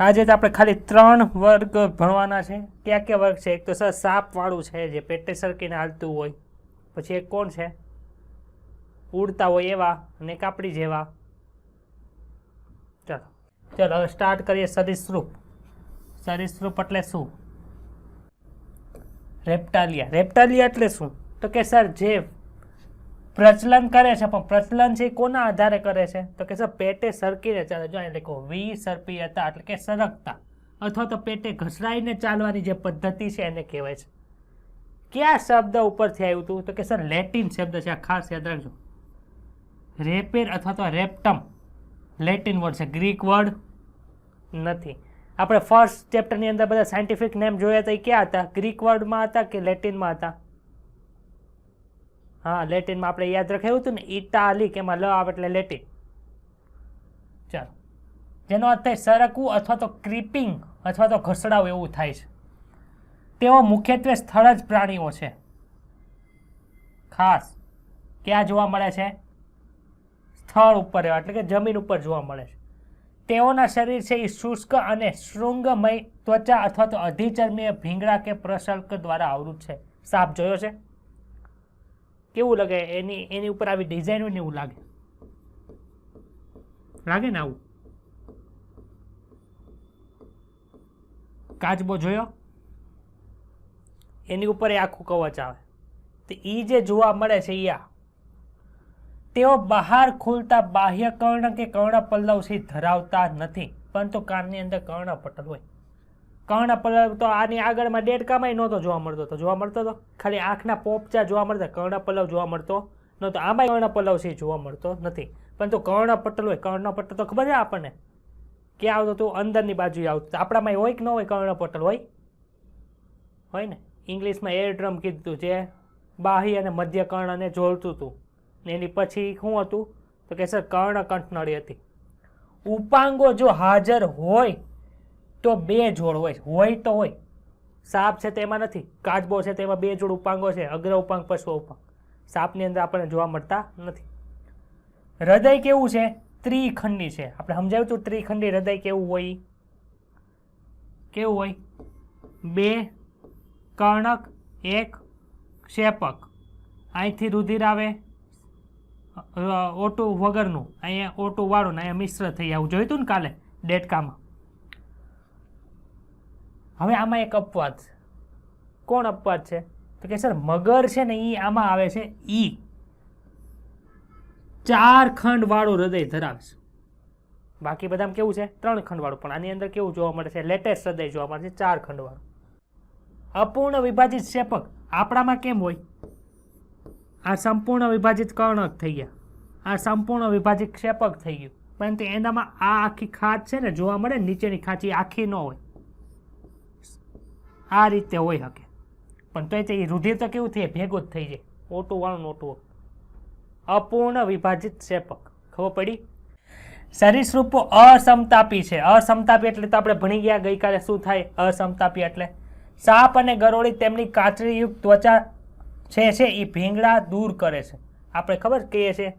આજે તો આપણે ખાલી ત્રણ વર્ગ ભણવાના છે. કયા કયા વર્ગ છે? એક તો સર, સાપવાળું છે જે પેટે સરકીને હાલતું હોય. પછી એક કોણ છે? ઉડતા હોય એવા અને કાપડી જેવા. ચાલો ચાલો, હવે સ્ટાર્ટ કરીએ સરીસૃપ. સરીસૃપ એટલે શું? રેપ્ટાલિયા. રેપ્ટાલિયા એટલે શું? તો કે સર, જે પ્રચલન કરે છે, પણ પ્રચલન છે કોના આધારે કરે છે? તો કે સર, પેટે સરકીને ચાલે. જો અહીં લખો, વી સરપી હતા એટલે કે સરકતા. અથવા તો પેટે ઘસરાઈને ચાલવાની જે પદ્ધતિ છે એને કહેવાય છે. કયા શબ્દ ઉપરથી આવ્યું હતું? તો કે સર, લેટિન શબ્દ છે, આ ખાસ યાદ રાખજો. રેપેર અથવા તો રેપ્ટમ. લેટિન વર્ડ છે, ગ્રીક વર્ડ નથી. આપણે ફર્સ્ટ ચેપ્ટરની અંદર બધા સાયન્ટિફિક નેમ જોયા હતા એ ક્યાં હતા? ગ્રીક વર્ડમાં હતા કે લેટિનમાં હતા? હા લેટિનમાં આપણે યાદ રખાયું હતું ને ઇટાલિક એમાં લ આવે એટલે લેટિન ચાલો. જેનો અર્થ થાય સરકવું અથવા તો ક્રીપિંગ અથવા તો ઘસડાવ એવું થાય છે. તેઓ મુખ્યત્વે સ્થળ જ પ્રાણીઓ છે. ખાસ ક્યાં જોવા મળે છે? સ્થળ ઉપર એવા, એટલે કે જમીન ઉપર જોવા મળે છે. તેઓના શરીર છે એ શુષ્ક અને શૃંગમય, ત્વચા અથવા તો અધિચર્મીય ભીંગડા કે પ્રસલ્ક દ્વારા આવૃત છે. સાપ જોયો છે? કેવું લાગે? એની એની ઉપર આવી ડિઝાઇન હોય ને એવું લાગે. લાગે ને આવું? કાચબો જોયો? એની ઉપર એ આખું કવચ આવે. તો એ જે જોવા મળે છે યા તેઓ બહાર ખુલતા બાહ્ય કર્ણ કે કર્ણ પલ્લવ ધરાવતા નથી. પરંતુ કાનની અંદર કર્ણ પટલ હોય. કર્ણપલ્લવ તો આની આગળમાં દેડકામાંય નહોતો જોવા મળતો તો જોવા મળતો હતો ખાલી આંખના પોપચા જોવા મળતા, કર્ણ પલ્લવ જોવા મળતો? નહોતો, આમાંય કર્ણપલ્લવ સી જોવા મળતો નથી. પરંતુ કર્ણપટલ હોય કર્ણપટલ તો ખબર છે આપણને? ક્યાં આવતો હતું અંદરની બાજુએ આવતું. આપણામાં હોય કે ન હોય કર્ણપટલ હોય? હોય ને? ઇંગ્લિશમાં એર ડ્રમ કીધું જે બાહ્ય અને મધ્ય કર્ણને જોડતું હતું ને એની પછી શું હતું? તો કે સર કર્ણ કંઠનળી હતી. ઉપાંગો જો હાજર હોય તો બે જોડ હોય હોય તો હોય. સાપ છે તેમાં નથી. કાચબો છે તેમાં બે જોડ ઉપાંગો છે. અગ્ર ઉપાંગ, પશ્વ ઉપાંગ. સાપની અંદર આપણને જોવા મળતા નથી. હૃદય કેવું છે? ત્રિખંડી છે. આપણે સમજાવ્યું હતું ત્રિખંડી હૃદય કેવું હોય? કેવું હોય? બે કર્ણક, એક શેપક. અહીંથી રુધિર આવે ઓટું વગરનું. અહીંયા ઓટું વાળું ને અહીંયા મિશ્ર થઈ આવું જોયું હતું ને કાલે ડેટકામાં હવે આમાં એક અપવાદ. છે કોણ અપવાદ છે? તો કે સર, મગર છે ને એ આમાં આવે છે ઈ. ચાર ખંડ વાળું હૃદય ધરાવે છે બાકી બધામાં કેવું છે? ત્રણ ખંડ વાળું પણ આની અંદર કેવું જોવા મળે છે? લેટેસ્ટ હૃદય જોવા મળે છે, ચાર ખંડ વાળું અપૂર્ણ વિભાજિત શેપક આપણામાં કેમ હોય? આ સંપૂર્ણ વિભાજિત કર્ણક થઈ ગયા. આ સંપૂર્ણ વિભાજિત શેપક થઈ ગયું. પરંતુ એનામાં આ આખી ખાંચ છે ને, જોવા મળે નીચેની ખાંચી આખી ન હોય. આ રીતે હોઈ શકે. પણ તોય તે રુધિર તો કેવું થાય, ભેગું જ થઈ જાય. ઓટું વાળું અપૂર્ણ વિભાજિત શેપક. ખબર પડી? સરીસૃપો અસમતાપી છે. અસમતાપી એટલે તો આપણે ભણી ગયા, ગઈકાલે શું થાય? અસમતાપી એટલે સાપ અને ગરોળી તેમની કાચરીયુક્ત ત્વચા છે છે એ ભીંગડા દૂર કરે છે. આપણે ખબર કહીએ છીએ?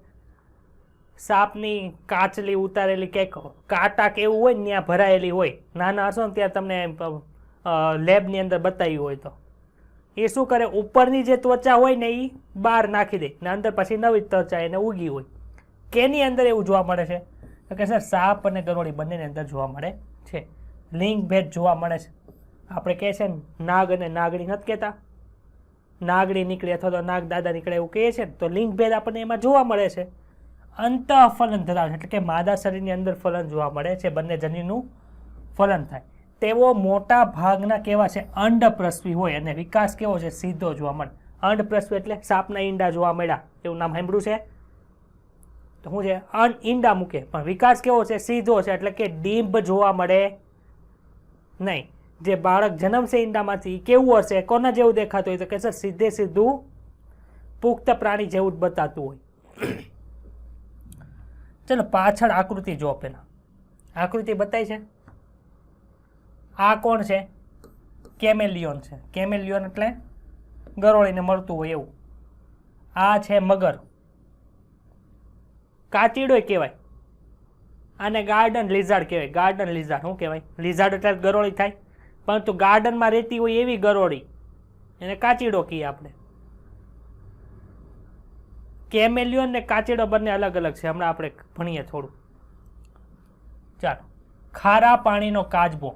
સાપની કાચલી ઉતારેલી કંઈક કાંટા કે એવું હોય ને ત્યાં ભરાયેલી હોય. નાના હશો ને ત્યાં તમને લેબની અંદર બતાવ્યું હોય તો. એ શું કરે? ઉપરની જે ત્વચા હોય ને એ બહાર નાખી દે. ને અંદર પછી નવી ત્વચા એને ઉગી હોય. કેની અંદર એવું જોવા મળે છે? તો કે સર, સાપ અને ગરોળી બંનેની અંદર જોવા મળે છે. લિંગ ભેદ જોવા મળે છે. આપણે કહે છે ને, નાગ અને નાગણી નથી કહેતા. નાગડી નીકળે અથવા તો નાગ દાદા નીકળે એવું કહે છે તો લિંગ ભેદ આપણને એમાં જોવા મળે છે. અંતઃફલન ધરાવે એટલે કે માદા શરીરની અંદર ફલન જોવા મળે છે. બંને જનીનું ફલન થાય. તેઓ મોટા ભાગના કેવા છે? અંડપ્રસવી હોય અને વિકાસ કેવો છે? સીધો જોવા મળે. અંડપ્રસવી એટલે સાપના ઈંડા જોવા મળ્યા. એવું નામ સાંભળ્યું છે? તો શું છે? અન ઈંડા મૂકે. પણ વિકાસ કેવો છે? સીધો છે. એટલે કે ડીંબ જોવા મળે નહીં. જે બાળક જન્મશે ઈંડામાંથી કેવું હશે? કોના જેવું દેખાતું હોય તો કે સર, સીધે સીધું પુખ્ત પ્રાણી જેવું જ બતાતું હોય. ચલો પાછળ આકૃતિ જો પહેલાં આકૃતિ બતાવી છે? આ કોણ છે? કેમેલિયોન છે. કેમેલિયોન એટલે ગરોળીને મળતું હોય એવું. આ છે મગર. કાચીડો કહેવાય. આને ગાર્ડન લિઝાર્ડ કહેવાય. ગાર્ડન લિઝાર્ડ શું કહેવાય? લિઝાર્ડ એટલે ગરોળી થાય. પરંતુ ગાર્ડનમાં રહેતી હોય એવી ગરોળી. એને કાચીડો કહીએ આપણે. કેમેલિયોન ને કાચીડો બંને અલગ અલગ છે. હમણાં આપણે ભણીએ થોડું. ચાલો. ખારા પાણીનો કાચબો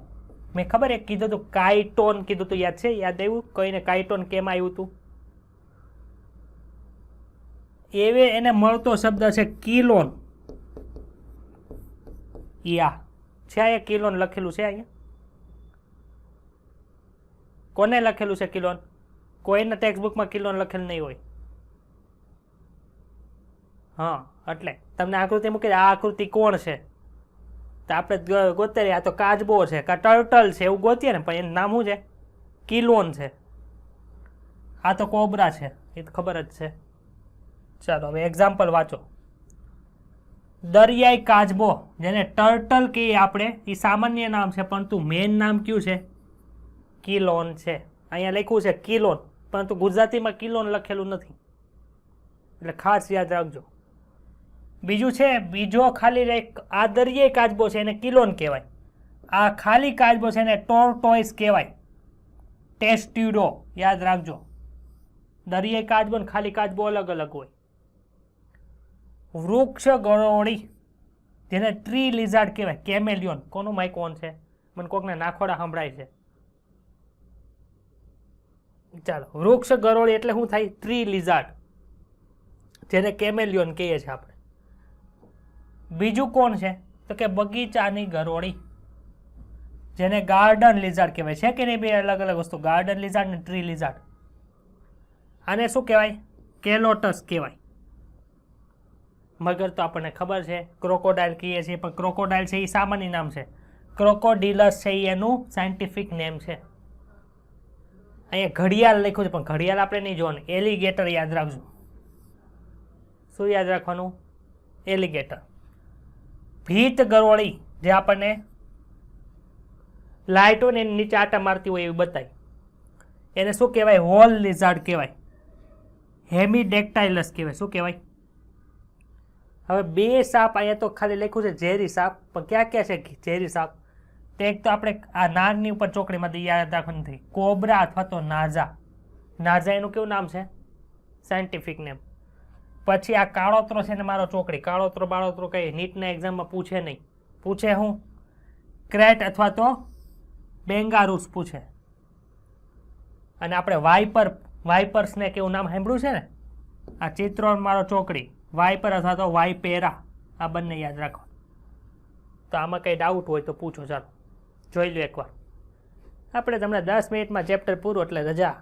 મેં ખબર એક કીધું હતું, કાઇટોન કીધું હતું, યાદ છે? યાદ આવ્યું? કહીને કાઇટોન કેમ આવ્યું હતું? એવે એને મળતો શબ્દ છે કિલોન. યા. છે અહીંયા કિલોન લખેલું છે અહીંયા? કોને લખેલું છે કિલોન? કોઈના ટેક્સ્ટબુકમાં કિલોન લખેલું નહીં હોય. હા, એટલે. તમને આકૃતિ મૂકી આ આકૃતિ કોણ છે? તો આપણે ગ- ગોતેરી આ તો કાચબો છે, કા ટર્ટલ છે, એવું ગોતીએ ને, પણ એનું નામ શું છે? કિલોન છે. આ તો કોબરા છે, એ તો ખબર જ છે. ચાલો, હવે એક્ઝામ્પલ વાંચો. દરિયાઈ કાચબો, જેને ટર્ટલ કહીએ આપણે, એ સામાન્ય નામ છે, પરંતુ મેન નામ કયું છે? કિલોન છે. અહીંયા લખ્યું છે કિલોન, પરંતુ ગુજરાતીમાં કિલોન લખેલું નથી. એટલે ખાસ યાદ રાખજો. બીજું છે, બીજો ખાલી એક આ દરિયાઈ કાચબો છે એને કિલોન કહેવાય. આ ખાલી કાચબો છે એને ટોર્ટોઇસ કહેવાય. ટેસ્ટ્યુડો યાદ રાખજો. દરિયાઈ કાચબો ને ખાલી કાચબો અલગ અલગ હોય. વૃક્ષ ગળોળી જેને ટ્રી લિઝાર્ડ કહેવાય, કેમેલિયોન. કોનું માઇક ઓન છે? મને કોકને નાખોડા સંભળાય છે. ચાલો, વૃક્ષ ગરોળી એટલે શું થાય? ટ્રી લિઝાર્ડ, જેને કેમેલિયોન કહીએ છીએ આપણે. બીજું કોણ છે? તો કે બગીચાની ગરોળી. જેને ગાર્ડન લિઝાર્ડ કહેવાય. છે કે નહીં બે અલગ અલગ વસ્તુ? ગાર્ડન લિઝાર્ડ ને ટ્રી લિઝાર્ડ આને શું કહેવાય? કેલોટસ કહેવાય. મગર તો આપણને ખબર છે. ક્રોકોડાઇલ કહીએ છીએ, પણ ક્રોકોડાઇલ છે એ સામાન્ય નામ છે. ક્રોકોડિલસ છે એનું સાયન્ટિફિક નેમ છે. અહીંયા ઘડિયાળ લખ્યું છે, પણ ઘડિયાળ આપણે નહીં જોવાનું. એલિગેટર યાદ રાખજો. શું યાદ રાખવાનું? એલિગેટર ભીત ગરોળી જે આપણને લાઇટોને નીચે આટા મારતી હોય એવી બતાવી એને શું કહેવાય? હોલ લિઝાર્ડ કહેવાય. હેમિડેક્ટાઇલસ કહેવાય. શું કહેવાય? હવે બે સાપ અહીંયા તો ખાલી લખ્યું છે, ઝેરી સાપ. પણ ક્યાં ક્યાં છે ઝેરી સાપ? તે એક તો આપણે આ નાગની ઉપર ચોકડીમાં તો યાદ રાખવાની થઈ કોબરા અથવા તો નાઝા. નાઝા એનું કેવું નામ છે? સાયન્ટિફિક નેમ પછી આ કાળોતરો છે ને મારો ચોકડી. કાળોતરો, બાળોતરો કઈ નીટના એક્ઝામમાં પૂછે નહીં. પૂછે હું? ક્રેટ અથવા તો બેંગારૂસ પૂછે. અને આપણે વાઇપર વાઇપર્સને કેવું નામ સાંભળ્યું છે ને? આ ચિત્રો મારો ચોકડી. વાઇપર અથવા તો વાઇપેરા. આ બંને યાદ રાખો. તો આમાં કંઈ ડાઉટ હોય તો પૂછો, ચાલો. જોઈ લો એકવાર. આપણે તમને દસ મિનિટમાં ચેપ્ટર પૂરું, એટલે રજા.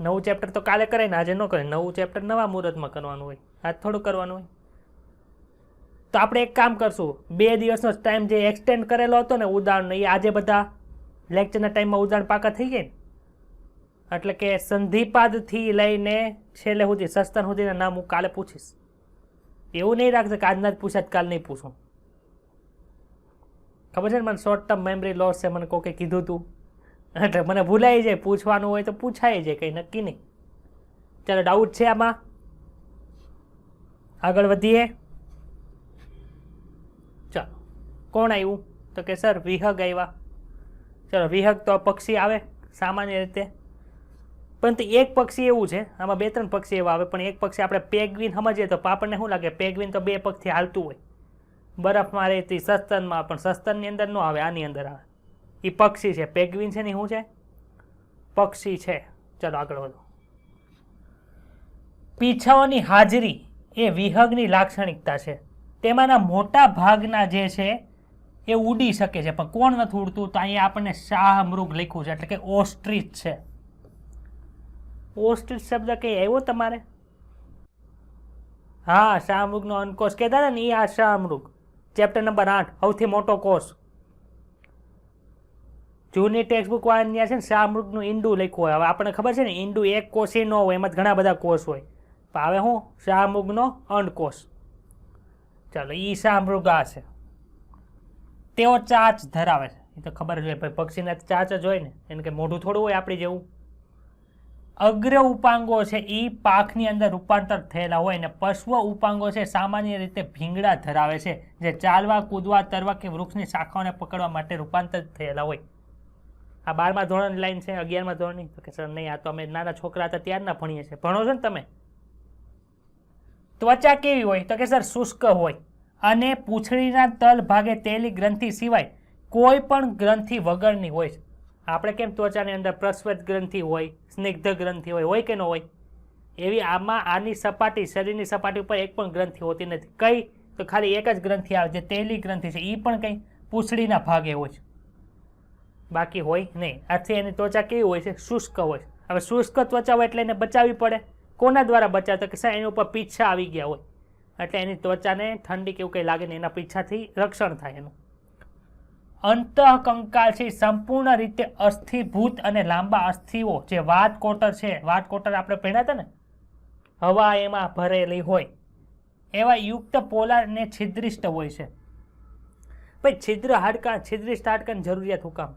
નવું ચેપ્ટર તો કાલે કરે ને આજે ન કરે નવું ચેપ્ટર નવા મુહૂર્તમાં કરવાનું હોય. આજ થોડું કરવાનું હોય. તો આપણે એક કામ કરશું. બે દિવસનો ટાઈમ જે એક્સટેન્ડ કરેલો હતો ને ઉદાહરણ એ આજે બધા લેક્ચરના ટાઈમમાં ઉદાહરણ પાકા થઈ ગઈ ને. એટલે કે સંધિપાદથી લઈને છેલ્લે સુધી, સસ્તન સુધીના નામ હું કાલે પૂછીશ. એવું નહીં રાખશે કે આજના જ પૂછાત કાલ નહીં પૂછું. ખબર છે ને મને? શોર્ટ ટર્મ મેમરી લોસ છે, મને કોકે કીધું હતું એટલે મને ભૂલાઈ જાય, પૂછવાનું હોય તો પૂછાય જાય, કંઈ નક્કી નહીં. ચાલો ડાઉટ છે આમાં? આગળ વધીએ. ચાલો, કોણ આવ્યું તો કે સર વિહગ આવ્યા ચલો, વિહગ તો પક્ષી આવે, સામાન્ય રીતે. પરંતુ એક પક્ષી એવું છે, આમાં બે ત્રણ પક્ષી એવા આવે, પણ એક પક્ષી આપણે પેગવિન સમજીએ તો આપણને શું લાગે? પેગવિન તો બે પગથી હાલતું હોય. બરફમાં રહેતી સસ્તનમાં, પણ સસ્તનની અંદર ન આવે, આની અંદર આવે. એ પક્ષી છે. પેગવિન છે ને શું છે? પક્ષી છે. ચલો આગળ વધો. પીછાઓની હાજરી એ વિહગની લાક્ષણિકતા છે. તેમાંના મોટા ભાગના જે છે એ ઉડી શકે છે. પણ કોણ નથી ઉડતું? તો અહીંયા આપણને શાહ મૃગ લખ્યું છે. એટલે કે ઓસ્ટ્રીચ છે. ઓસ્ટ્રીચ શબ્દ કંઈ આવ્યો તમારે? હા શાહમૃગનો અનકોષ કહેતા ને એ આ શાહમૃગ ચેપ્ટર નંબર આઠ, સૌથી મોટો કોષ. જૂની ટેક્સ્ટબુક વાળાની છે ને શાહમૃગનું ઈંડું લખ્યું હોય. હવે આપણને ખબર છે ને, ઈંડું એક કોષી ન હોય, એમાં ઘણા બધા કોષ હોય. પણ હવે હું શાહમૃગનો અંડકોષ ચાલો એ શાહમૃગ આ છે. તેઓ ચાચ ધરાવે છે. એ તો ખબર હોય ભાઈ પક્ષીના ચાચ જ હોય ને. એને કે મોઢું થોડું હોય આપણી જેવું. અગ્ર ઉપાંગો છે એ પાકની અંદર રૂપાંતર થયેલા હોય ને પશ્વ ઉપાંગો છે સામાન્ય રીતે ભીંગડા ધરાવે છે, જે ચાલવા, કૂદવા, તરવા કે વૃક્ષની શાખાઓને પકડવા માટે રૂપાંતર થયેલા હોય. આ બારમા ધોરણ લાઈન છે, અગિયારમા ધોરણની? તો કે સર, નહીં, આ તો અમે નાના છોકરા હતા, ત્યારના ભણીએ છીએ. ભણો છો ને તમે? ત્વચા કેવી હોય? તો કે સર, શુષ્ક હોય. અને પૂંછડીના તલ ભાગે તેલી ગ્રંથિ સિવાય કોઈ પણ ગ્રંથિ વગરની હોય છે. આપણે કેમ ત્વચાની અંદર પ્રસ્વત ગ્રંથિ હોય, સ્નિગ્ધ ગ્રંથિ હોય હોય કે ન હોય? એવી આમાં આની સપાટી, શરીરની સપાટી ઉપર એક પણ ગ્રંથિ હોતી નથી. કઈ? તો ખાલી એક જ ગ્રંથિ આવે, જે તેલી ગ્રંથિ છે એ પણ કંઈ? પૂંછડીના ભાગે હોય છે. બાકી હોય નહીં. આથી એની ત્વચા કેવી હોય છે? શુષ્ક હોય હવે શુષ્ક ત્વચા હોય એટલે એને બચાવવી પડે. કોના દ્વારા બચાવતો? કે સાહેબ, એની ઉપર પીછા આવી ગયા હોય. એટલે એની ત્વચાને ઠંડી કે એવું કંઈ લાગે ને એના પીછાથી રક્ષણ થાય એનું. અંતઃકંકાલ છે સંપૂર્ણ રીતે અસ્થિભૂત અને લાંબા અસ્થિઓ જે વાત કોટર છે, વાત કોટર આપણે પહેર્યા હતા ને, હવા એમાં ભરેલી હોય. એવા યુક્ત પોલાર ને છિદ્રિષ્ટ હોય છે. ભાઈ, છિદ્ર હાડકા, છિદ્રિષ્ટ હાડકાની જરૂરિયાત હું કામ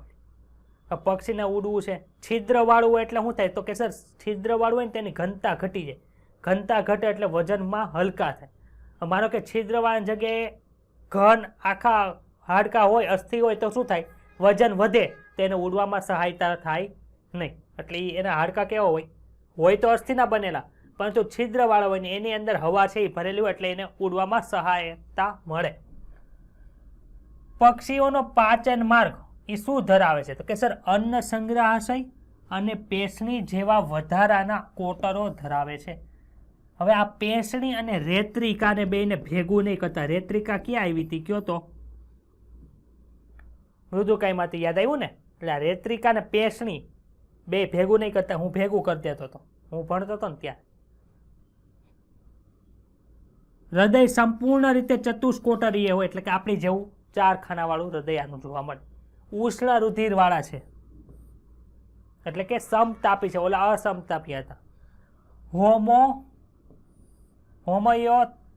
પક્ષીને ઉડવું છે. છિદ્રવાળું એટલે શું થાય? તો કે સર, છિદ્રવાળું હોય ને તેની ઘનતા ઘટી જાય. ઘનતા ઘટે એટલે વજનમાં હલકા થાય. માનો કે છિદ્રવાળાની જગ્યાએ ઘન આખા હાડકા હોય, અસ્થિ હોય તો શું થાય? વજન વધે. તો એને ઉડવામાં સહાયતા થાય નહીં. એટલે એના હાડકા કેવા હોય? હોય તો અસ્થિના બનેલા. પરંતુ છિદ્રવાળા હોય ને એની અંદર હવા છે એ ભરેલી હોય એટલે એને ઉડવામાં સહાયતા મળે. પક્ષીઓનો પાચન માર્ગ એ શું ધરાવે છે? તો કે સર, અન્ન સંગ્રહાશય અને પેશણી જેવા વધારાના કોટરો ધરાવે છે. હવે આ પેશણી અને રેત્રિકાને બેને ભેગું નહીં કરતા. રેત્રિકા ક્યાં આવી હતી? કયો તો? મૃદુકાઈમાંથી યાદ આવ્યું ને? એટલે રેત્રિકા ને પેશણી બે ભેગું નહીં કરતા. હું ભેગું કરી દેતો હતો હું ભણતો હતો ને ત્યાં. હૃદય સંપૂર્ણ રીતે ચતુષ્કોટરીય હોય એટલે કે આપણી જેવું ચાર ખાનાવાળું હૃદય આનું જોવા મળે. ઉષ્ણ રુધિરવાળા છે. એટલે કે સમતાપી છે, ઓલા અસમતાપી હતા. હોમો હોમયો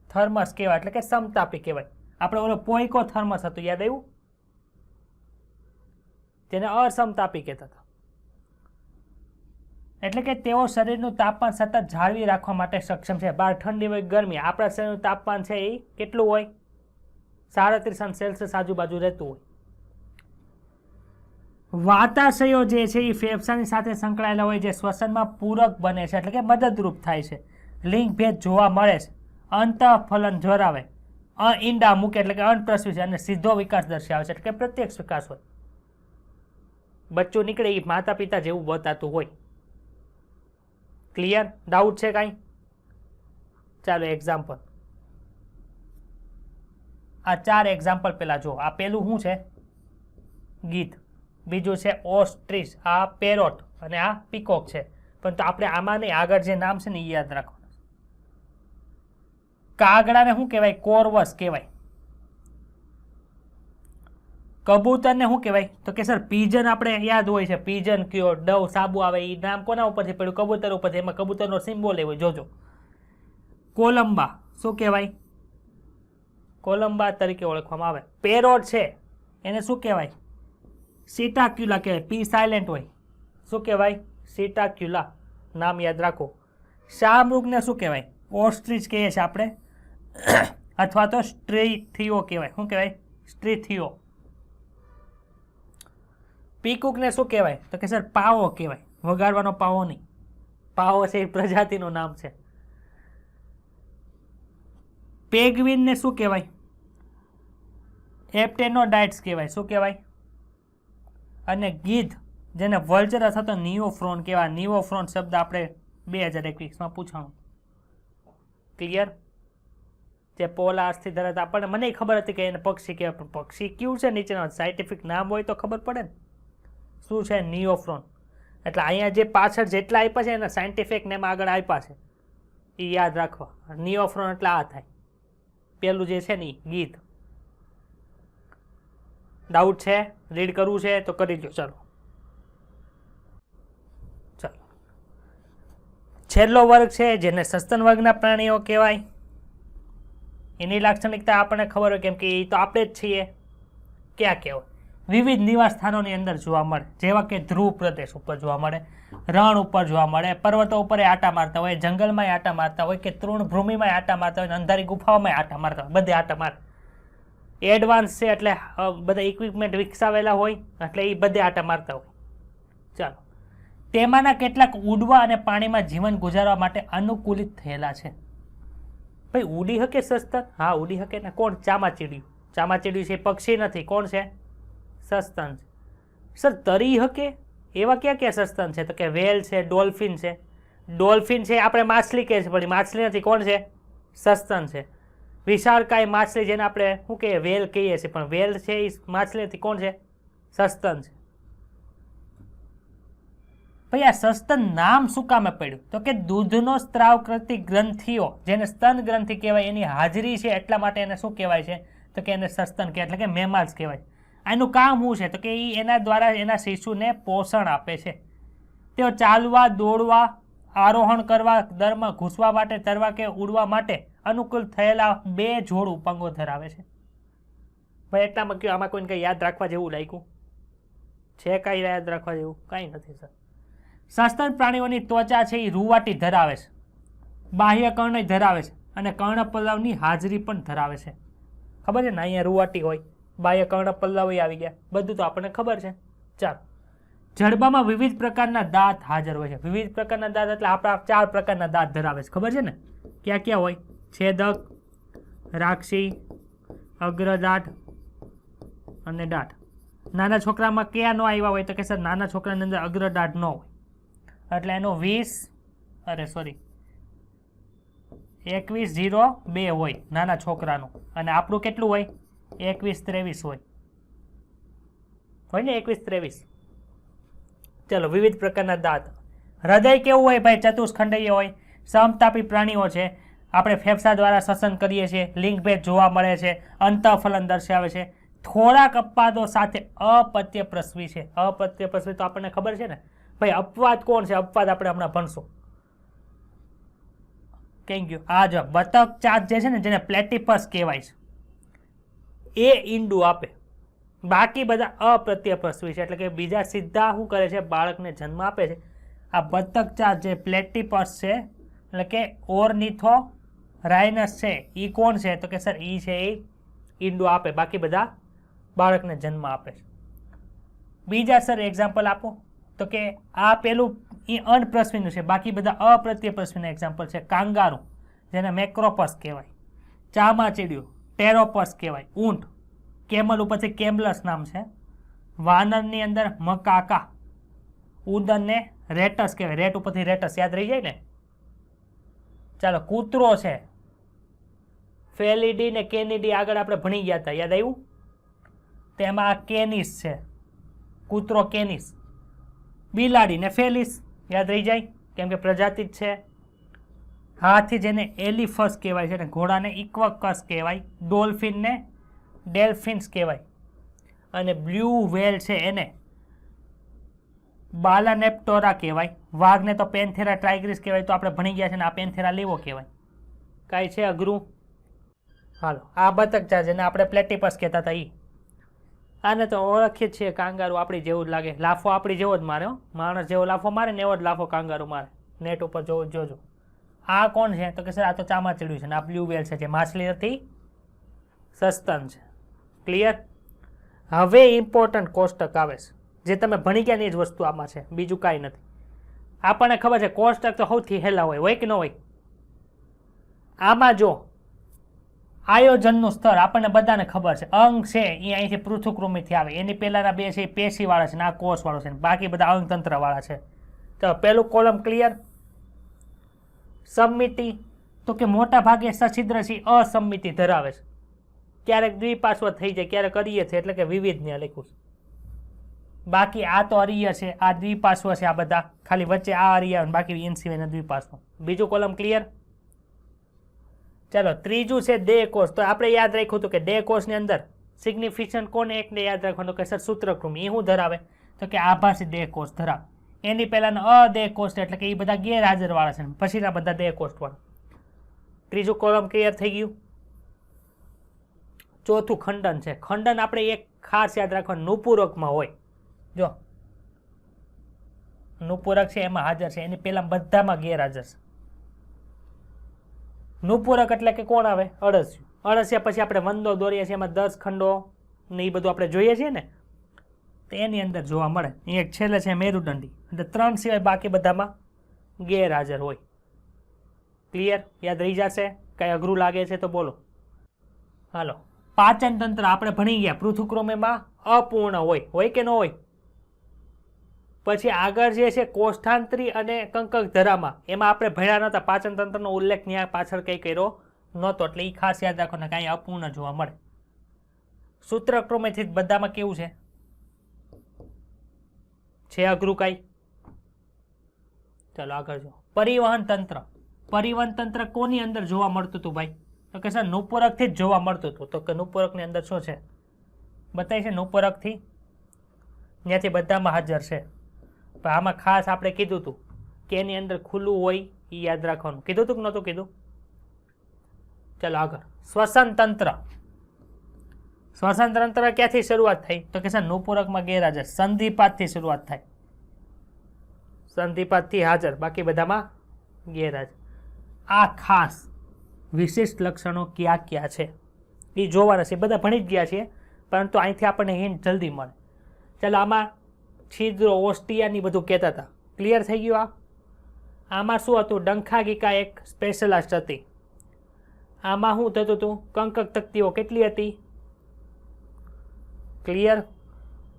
થર્મસ કહેવાય, એટલે કે સમતાપી કહેવાય. આપણે ઓલો પોઈકો થર્મસ હતું, યાદ આવ્યું? તેને અસમતાપી કહેતા હતા. એટલે કે તેઓ શરીરનું તાપમાન સતત જાળવી રાખવા માટે સક્ષમ છે. બહાર ઠંડી હોય, ગરમી. આપણા શરીરનું તાપમાન છે એ કેટલું હોય? સાડત્રીસ અંશ સેલ્સિયસ આજુબાજુ રહેતું હોય. વાતાશયો જે છે એ ફેફસાની સાથે સંકળાયેલા હોય, જે શ્વસનમાં પૂરક બને છે, એટલે કે મદદરૂપ થાય છે. લિંગ ભેદ જોવા મળે છે. અંતઃફલન જોરાવે. ઈંડા મૂકે એટલે કે અનપ્રસવી છે અને સીધો વિકાસ દર્શાવે છે, એટલે કે પ્રત્યક્ષ વિકાસ હોય. બચ્ચું નીકળે એ માતા પિતા જેવું બતાતું હોય. ક્લિયર ડાઉટ છે કાંઈ? ચાલો એક્ઝામ્પલ આ ચાર એક્ઝામ્પલ પહેલાં જો આ પહેલું શું છે? ગીત. બીજું છે ઓસ્ટ્રીચ આ પેરોટ અને આ પીકોક છે. પરંતુ આપણે આમાં નહીં, આગળ જે નામ છે ને એ યાદ રાખવાનું કાગડાને શું કહેવાય? કોરવસ કહેવાય. કબૂતરને શું કહેવાય? તો કે સર, પીજન આપણે યાદ હોય છે. પીજન, કયો, ડવ, સાબુ આવે એ નામ કોના ઉપરથી પડ્યું? કબૂતર ઉપરથી. એમાં કબૂતરનો સિમ્બોલ એવો, જોજો. કોલંબા, શું કહેવાય? કોલંબા તરીકે ઓળખવામાં આવે. પેરોટ છે. એને શું કહેવાય? સીટાક્યુલા કહેવાય પી સાયલેન્ટ હોય. શું કહેવાય? સેટાક્યુલા. નામ યાદ રાખો. શાહમૃગને શું કહેવાય? ઓસ્ટ્રીચ કહીએ છીએ આપણે. અથવા તો સ્ટ્રીથિયો કહેવાય. શું કહેવાય? સ્ટ્રીથિયો. પીકુકને શું કહેવાય? તો કે સર પાવો કહેવાય. વગાડવાનો પાવો નહીં. પાવો છે એ પ્રજાતિનું નામ છે. પેગવિનને શું કહેવાય? એપ્ટેનોડાઇટ્સ કહેવાય. શું કહેવાય? અને ગીધ, જેને વલ્ચર અથવા તો નિયોફ્રોન કહેવાય. નિયોફ્રોન શબ્દ આપણે બે હજાર એકવીસમાં પૂછાણું. ક્લિયર જે પોલાર્સથી ધરાવતા આપણને, મને ખબર હતી કે એને પક્ષી કહેવાય, પણ પક્ષી કયું છે? નીચેના સાયન્ટિફિક નામ હોય તો ખબર પડે ને. શું છે નિયોફ્રોન એટલે અહીંયા જે પાછળ જેટલા આપ્યા છે, એના સાયન્ટિફિક નેમ આગળ આપ્યા છે. એ યાદ રાખવા. નિયોફ્રોન એટલે આ થાય. પેલું જે છે ને ગીધ. ડાઉટ છે? રીડ કરવું છે? તો કરી લો ચાલો. ચાલો. છેલ્લો વર્ગ છે જેને સસ્તન વર્ગના પ્રાણીઓ કહેવાય. એની લાક્ષણિકતા આપણને ખબર હોય કેમ કે એ તો આપણે જ છીએ. ક્યાં કહેવાય? વિવિધ નિવાસ સ્થાનોની અંદર જોવા મળે. જેવા કે ધ્રુવ પ્રદેશ ઉપર જોવા મળે, રણ ઉપર જોવા મળે, પર્વતો ઉપર આટા મારતા હોય, જંગલમાં આટા મારતા હોય કે તૃણભૂમિમાં આટા મારતા હોય અંધારી ગુફાઓમાં આટા મારતા હોય. બધે આટા મારે. એડવાન્સ છે એટલે બધા ઇક્વિપમેન્ટ વિકસાવેલા હોય, એટલે એ બધે આટા મારતા હોય. ચાલો. તેમાંના કેટલાક ઉડવા અને પાણીમાં જીવન ગુજારવા માટે અનુકૂલિત થયેલા છે. ભાઈ ઉડી શકે સસ્તન હા ઉડી શકે ને કોણ? ચામાચીડિયું. ચામાચીડિયું છે પક્ષી નથી. કોણ છે? સસ્તન છે. સર, તરી શકે એવા ક્યાં ક્યાં સસ્તન છે? તો કે વેલ છે, ડોલ્ફિન છે. ડોલ્ફિન છે આપણે માછલી કહે છે, પણ માછલી નથી. કોણ છે? સસ્તન છે. વિશાળકાય માછલી જેને આપણે શું કહીએ, વેલ કહીએ છીએ, પણ વેલ છે એ માછલીથી કોણ છે? સસ્તન છે. ભાઈ, આ સસ્તન નામ શું કામે પડ્યું? તો કે દૂધનો સ્ત્રાવ કરતી ગ્રંથિઓ, જેને સ્તન ગ્રંથિ કહેવાય, એની હાજરી છે એટલા માટે એને શું કહેવાય છે? તો કે એને સસ્તન કહેવાય, એટલે કે મેમાલ્સ કહેવાય. આનું કામ શું છે? તો કે એ એના દ્વારા એના શિશુને પોષણ આપે છે. તેઓ ચાલવા, દોડવા, આરોહણ કરવા, દરમાં ઘૂસવા માટે તરવા કે ઉડવા માટે અનુકૂળ થયેલા બે જોડ ઉપાંગો ધરાવે છે. ભાઈ એટલામાં કયો આમાં કોઈને કંઈ યાદ રાખવા જેવું લાગ્યું? છે કાંઈ યાદ રાખવા જેવું? કાંઈ નથી, સર. સસ્તન પ્રાણીઓની ત્વચા છે એ રૂવાટી ધરાવે છે. બાહ્ય કર્ણ ધરાવે છે અને કર્ણપલ્લવની હાજરી પણ ધરાવે છે. ખબર છે ને? અહીંયા રૂવાટી હોય, બાહ્ય કર્ણપલ્લવ આવી ગયા. બધું તો આપણને ખબર છે. ચાલો. જડબામાં વિવિધ પ્રકારના દાંત હાજર હોય છે. વિવિધ પ્રકારના દાંત એટલે આપણા ચાર પ્રકારના દાંત ધરાવે છે. ખબર છે ને? ક્યાં ક્યાં હોય? છેદક, રાક્ષી, અગ્રદાટ અને દાટ નાના છોકરામાં કયા ન આવ્યા હોય તો કે સર, નાના છોકરાની અંદર અગ્રદાટ ન હોય. એટલે એનો વીસ, અરે સોરી એકવીસ જીરો બે હોય નાના છોકરાનું. અને આપણું કેટલું હોય? એકવીસ ત્રેવીસ હોય. હોય ને એકવીસ ત્રેવીસ? ચલો, વિવિધ પ્રકારના દાંત. હૃદય કેવું હોય ભાઈ? ચતુષ્ખંડીય હોય. સમતાપી પ્રાણીઓ છે. આપણે ફેફસા દ્વારા શ્વસન કરીએ છીએ લિંગભેદ જોવા મળે છે, અંતઃફલન દર્શાવે છે. થોડાક અપવાદો સાથે અપત્ય પ્રસવી છે. અપત્ય પ્રસવી તો આપણને ખબર છે ને? ભાઈ, અપવાદ કોણ છે? અપવાદ આપણે હમણાં ભણશું. કેમ ગયું આ જો બતક ચાંદ જે છે ને, જેને પ્લેટિપસ કહેવાય છે. એ ઈંડું આપે. બાકી બધા અપ્રત્યપસ્વી છે. એટલે કે બીજા સીધા શું કરે છે? બાળકને જન્મ આપે છે. આ બતક ચાંદ જે પ્લેટિપસ છે, એટલે કે ઓર્નિથો રાઇનસ છે. એ કોણ છે? તો કે સર એ છે એ ઈંડું આપે. બાકી બધા બાળકને જન્મ આપે છે. બીજા સર એક્ઝામ્પલ આપો. તો કે આ પેલું એ અનપ્રસ્વીનું છે. બાકી બધા અપ્રત્યપ્રશ્વીના એક્ઝામ્પલ છે. કાંગારું, જેને મેક્રોપસ કહેવાય. ચામાચીડિયું ટેરોપસ કહેવાય. ઊંટ કેમલ ઉપરથી કેમલસ નામ છે. વાનરની અંદર મકાકા ઉદનને રેટસ કહેવાય. રેટ ઉપરથી રેટસ યાદ રહી જાય ને? ચાલો, કૂતરો છે. ફેલિડી ને કેનિડી આગળ આપણે ભણી ગયા હતા. યાદ આવ્યું? તેમાં આ કેનિસ છે. કૂતરો કેનિસ. બિલાડી ને ફેલિસ. યાદ રહી જાય? કેમ કે પ્રજાતિ જ છે હાથી જેને એલિફસ કહેવાય છે અને ઘોડાને ઇક્વકસ કહેવાય. ડોલ્ફિનને ડેલ્ફિન્સ કહેવાય. અને બ્લુ વેલ છે એને બાલાનેપ્ટોરા કહેવાય. વાઘને તો પેન્થેરા ટ્રાઇગ્રીસ કહેવાય. તો આપણે ભણી ગયા છે ને, આ પેન્થેરા લેવો કહેવાય. કાંઈ છે અઘરું? હાલો, આ બતક છે જેને આપણે પ્લેટિપસ કહેતા હતા એ આને તો ઓળખીએ છીએ કાંગારું આપણી જેવું જ લાગે. લાફો આપણી જેવો જ મારે માણસ જેવો લાફો મારે ને એવો જ લાફો કાંગારું મારે. નેટ ઉપર જો, જોજો. આ કોણ છે? તો કે સર આ તો ચામાચીડિયું છે ને આ બ્લુ વેલ છે જે માછલી નથી સસ્તન છે. ક્લિયર હવે ઇમ્પોર્ટન્ટ કોષ્ટક આવે છે. જે તમે ભણી ગયા ની જ વસ્તુ આમાં છે. બીજું કાંઈ નથી. આપણને ખબર છે, કોષ્ટક તો સૌથી હેલા હોય હોય કે ન હોય? આમાં જો આયોજનનું સ્તર આપણને બધાને ખબર છે. અંગ છે એ અહીંથી પૃથુકૃમિથી આવે. એની પહેલાંના બે છે એ પેશીવાળા છે ને આ કોષવાળો છે બાકી બધા અંગતંત્રવાળા છે. તો પહેલું કોલમ ક્લિયર? સમિતિ. તો કે મોટા ભાગે સછિદ્ર છે અસમિતિ ધરાવે છે. ક્યારેક દ્વિપાર્શ્વ થઈ જાય, ક્યારેક અરિય છે, એટલે કે વિવિધ ને લખ્યું છે. બાકી આ તો અરિય છે, આ દ્વિપાર્શ્વ છે આ બધા. ખાલી વચ્ચે આ અરીય બાકી એન સિવાયના દ્વિપાર્શ્વ. બીજું કોલમ ક્લિયર? ચાલો, ત્રીજું છે ડે કોષ. તો આપણે યાદ રાખ્યું હતું કે ડે કોષની અંદર સિગ્નિફિકન્ટ કોને એકને યાદ રાખવાનું કે સર સૂત્રકૃમિ, એ શું ધરાવે? તો કે આભાસી દેહ કોષ ધરાવે. એની પહેલાંના અદેહ કોષ એટલે કે એ બધા ગેરહાજરવાળા છે. પછીના બધા દેહ કોષવાળા ત્રીજું કોલમ ક્લિયર થઈ ગયું. ચોથું ખંડન છે. ખંડન આપણે એક ખાસ યાદ રાખવાનું, નુપૂરકમાં હોય. જો, નુપૂરક છે, એમાં હાજર છે. એની પહેલાં બધામાં ગેરહાજર છે. નુપૂરક એટલે કે કોણ આવે? અળસિયું. અળસિયા પછી આપણે વંદો દોરીએ છીએ, એમાં દસ ખંડો ને એ બધું આપણે જોઈએ છીએ ને તો એની અંદર જોવા મળે. એ એક છેલ્લે છે મેરુદંડી. એટલે ત્રણ સિવાય બાકી બધામાં ગેરહાજર હોય. ક્લિયર યાદ રહી જશે? કાંઈ અઘરું લાગે છે તો બોલો. હાલો. પાચન તંત્ર આપણે ભણી ગયા. પૃથુક્રમેમાં અપૂર્ણ હોય. હોય કે ન હોય? પછી આગળ જે છે કોષ્ઠાંતરી અને કંકક ધરામાં, એમાં આપણે ભણ્યા નહોતા પાચન તંત્રનો ઉલ્લેખ ત્યાં પાછળ કંઈ કર્યો નહોતો, એટલે એ ખાસ યાદ રાખો ને કાંઈ અપૂર્ણ જોવા મળે. સૂત્રક્રમેથી જ બધામાં કેવું છે? છે અઘરું કાંઈ? ચાલો આગળ જો પરિવહન તંત્ર. પરિવહન તંત્ર કોની અંદર જોવા મળતું હતું ભાઈ? તો કે સર નુપૂરકથી જ જોવા મળતું હતું. તો કે નુપૂરકની અંદર શું છે? બતાવી છે નુપૂરકથી? ત્યાંથી બધામાં હાજર છે. પણ આમાં ખાસ આપણે કીધું હતું કે એની અંદર ખુલ્લું હોય એ યાદ રાખવાનું. કીધું હતું કે નહોતું કીધું? ચાલો આગળ. શ્વસન તંત્ર શ્વસન તંત્ર ક્યાંથી શરૂઆત થઈ? તો કે સર નુપૂરકમાં ગેરહાજર. સંધિપાતથી શરૂઆત થાય. સંધિપાતથી હાજર. બાકી બધામાં ગેરહાજર. આ ખાસ વિશિષ્ટ લક્ષણો ક્યાં ક્યાં છે? એ જોવાના છે. બધા ભણી જ ગયા છીએ, પરંતુ અહીંથી આપણને હિન્ટ જલ્દી મળે. ચાલો આમાં છિદ્રો ઓસ્ટિયાની બધું કહેતા હતા. ક્લિયર થઈ ગયું આ? આમાં શું હતું? ડંખાગિકા એક સ્પેશિયલાઇસ્ટ હતી. આમાં શું થતું હતું? કંકક તકતીઓ કેટલી હતી? ક્લિયર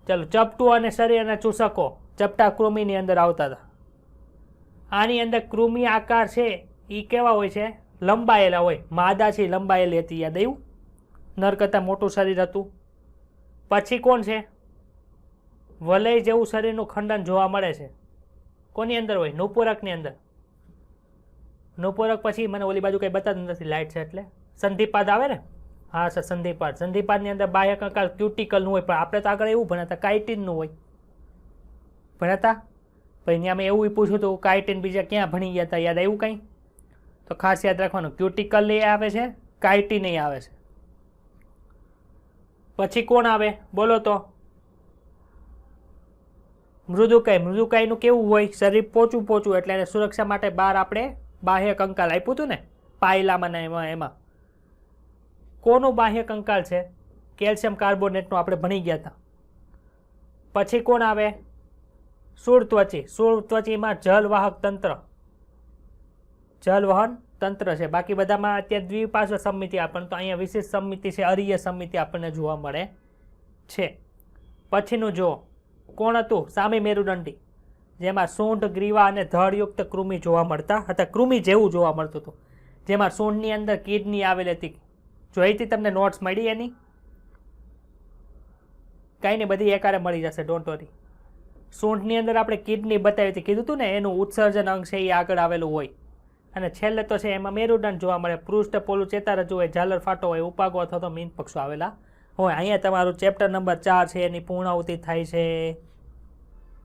ચાલો, ચપટું અને શરીરના ચૂસકો ચપટા કૃમિની અંદર આવતા હતા. આની અંદર કૃમિ આકાર છે એ કેવા હોય છે? લંબાયેલા હોય. માદા છે લંબાયેલી હતી, યાદ આવ્યું? નર કરતાં મોટું શરીર હતું. પછી કોણ છે? વલય જેવું શરીરનું ખંડન જોવા મળે છે. કોની અંદર હોય? નુપૂરકની અંદર. નુપૂરક પછી મને ઓલી બાજુ કંઈ બતાવતું નથી લાઇટ છે એટલે. સંધિપાદ આવે ને? હા, સર, સંધિપાદ. સંધિપાદની અંદર બાહ્ય કંકાલ ક્યુટિકલનું હોય, પણ આપણે તો આગળ એવું ભણાતા કાઇટિનનું હોય. ભણાતા? પછી ત્યાં મેં એવું પૂછ્યું હતું કાઇટિન બીજા ક્યાં ભણી ગયા હતા? યાદ આવ્યું કંઈ? તો ખાસ યાદ રાખવાનું ક્યુટિકલ એ આવે છે કાઇટિન આવે છે. પછી કોણ આવે? બોલો તો. મૃદુકાય. મૃદુકાયનું કેવું હોય? શરીર પોચું પોચું એટલે એને સુરક્ષા માટે બહાર આપણે બાહ્ય કંકાલ આપ્યું હતું ને, પાયલામાં ને એમાં એમાં. કોનું બાહ્ય કંકાલ છે? કેલ્શિયમ કાર્બોનેટનું આપણે ભણી ગયા હતા. પછી કોણ આવે? સૂળ ત્વચી. સૂળ ત્વચીમાં જલવાહક તંત્ર. જલવહન તંત્ર છે. બાકી બધામાં અત્યારે દ્વિપાર્શ્વ સમિતિ આપણને તો અહીંયા વિશેષ સમિતિ છે. અરીય સમિતિ આપણને જોવા મળે છે. પછીનું જો કોણ હતું? સામી મેરુદંડી જેમાં સૂંઢ, ગ્રીવા અને ધડયુક્ત કૃમિ જોવા મળતા હતા. કૃમિ જેવું જોવા મળતું હતું. જેમાં સૂંઢની અંદર કિડની આવેલી હતી. જોઈ હતી તમને નોટ્સ મળી એની? કાંઈ નહીં બધી એકારે મળી જશે ડોન્ટ વરી સૂંઢની અંદર આપણે કિડની બતાવી હતી. કીધું હતું ને, એનું ઉત્સર્જન અંગ છે, એ આગળ આવેલું હોય. અને છેલ્લે તો છે, એમાં મેરુદંડ જોવા મળે. પૃષ્ઠ, પોલું ચેતારજ્જુ હોય, ઝાલર, ફાટો હોય, ઉપાગો અથવા તો મીન પક્ષો આવેલા. હોય અહીંયા તમારું ચેપ્ટર નંબર ચાર છે એની પૂર્ણાહુતિ થાય છે.